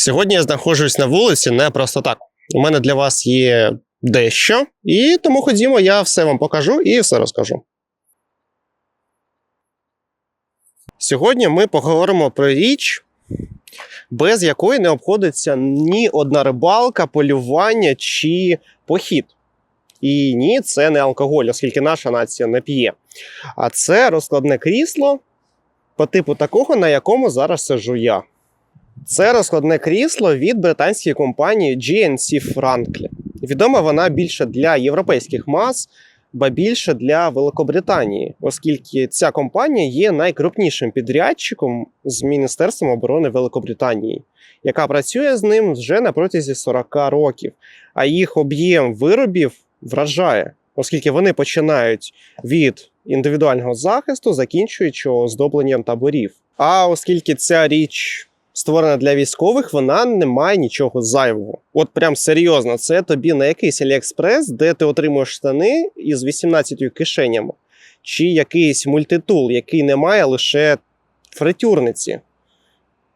Сьогодні я знаходжусь на вулиці не просто так. У мене для вас є дещо, і тому ходімо, я все вам покажу і все розкажу. Сьогодні ми поговоримо про річ, без якої не обходиться ні одна рибалка, полювання чи похід. І ні, це не алкоголь, оскільки наша нація не п'є. А це розкладне крісло по типу такого, на якому зараз сижу я. Це розкладне крісло від британської компанії GNC Franklin. Відома вона більше для європейських мас, ба більше для Великобританії, оскільки ця компанія є найкрупнішим підрядчиком з Міністерством оборони Великобританії, яка працює з ним вже на протязі 40 років. А їх об'єм виробів вражає, оскільки вони починають від індивідуального захисту, закінчуючи оздобленням таборів. А оскільки ця річ створена для військових, вона не має нічого зайвого. От прям серйозно, це тобі на якийсь Аліекспрес, де ти отримуєш штани із 18 кишенями, чи якийсь мультитул, який не має лише фритюрниці,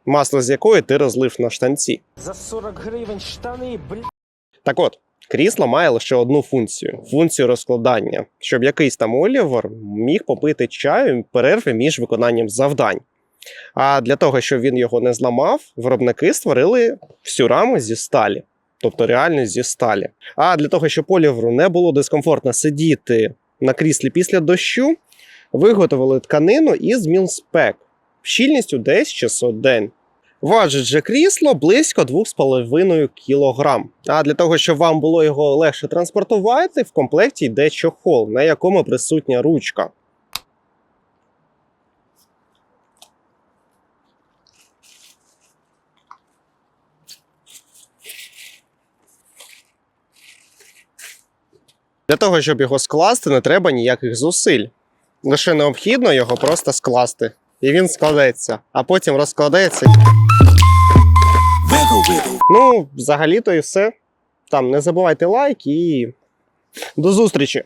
масло з якої ти розлив на штанці. За 40 гривень штани, блядь. Так от, крісло має лише одну функцію функцію розкладання, щоб якийсь там Олівер міг попити чаю перерви між виконанням завдань. А для того, щоб він його не зламав, виробники створили всю раму зі сталі, тобто реально зі сталі. А для того, щоб Оліверу не було дискомфортно сидіти на кріслі після дощу, виготовили тканину із мілспек щільністю десь 600 день. Важить же крісло близько 2,5 кг. А для того, щоб вам було його легше транспортувати, в комплекті йде чохол, на якому присутня ручка. Для того, щоб його скласти, не треба ніяких зусиль. Лише необхідно його просто скласти. І він складеться, а потім розкладеться. Ну, взагалі-то і все. Там не забувайте лайк і до зустрічі!